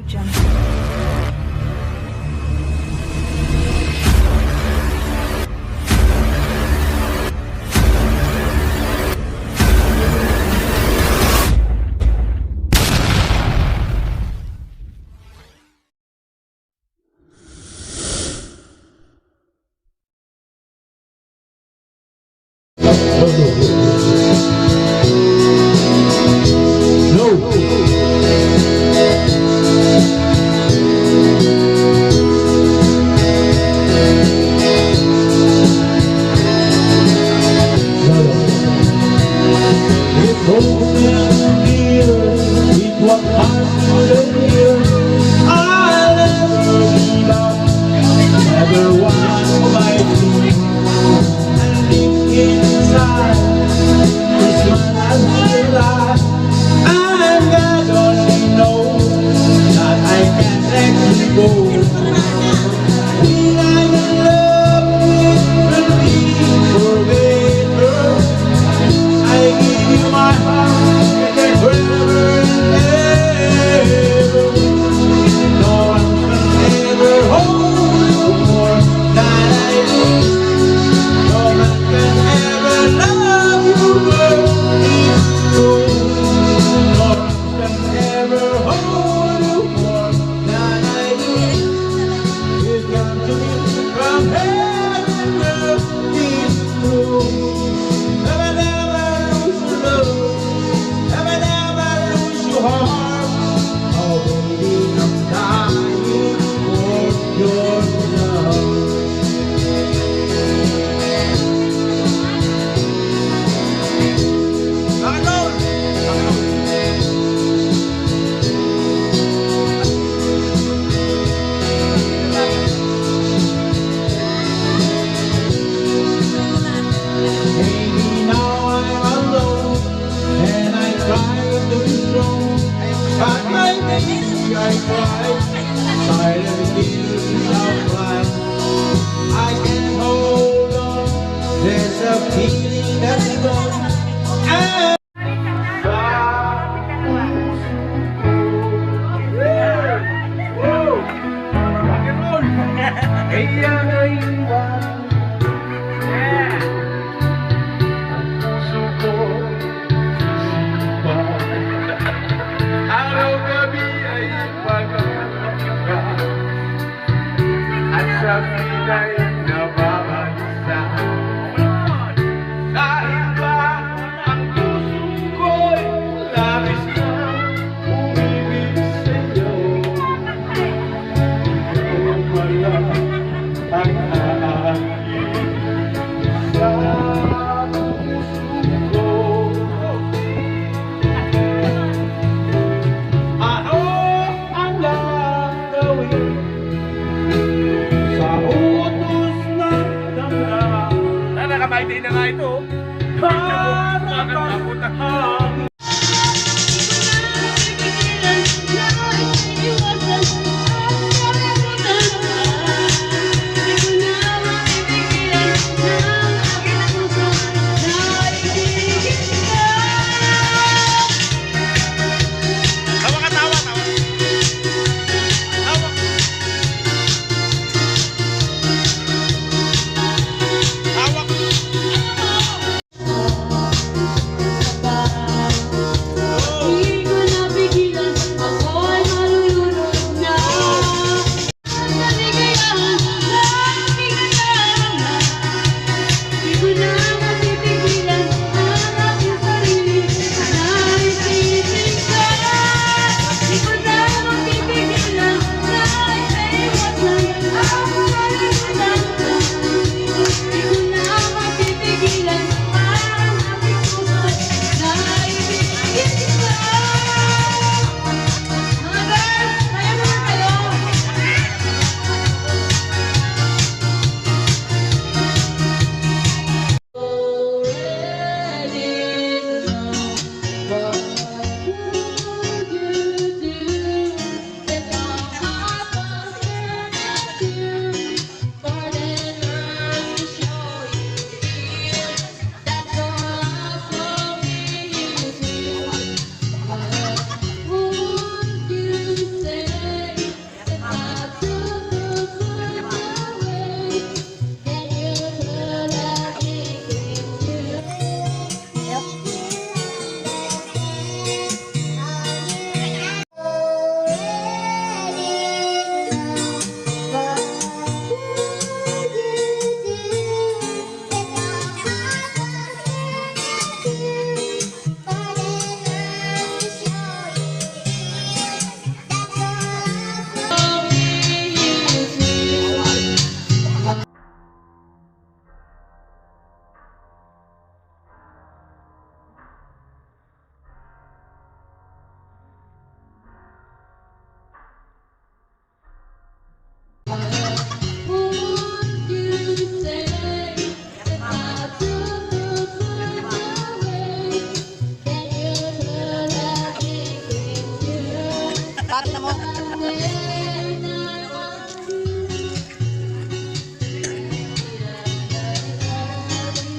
jump Oh, pride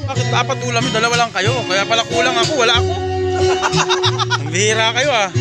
Bakit apat ulam? Dalawa lang kayo. Kaya pala kulang ako. Wala ako. Ang bihira kayo ah.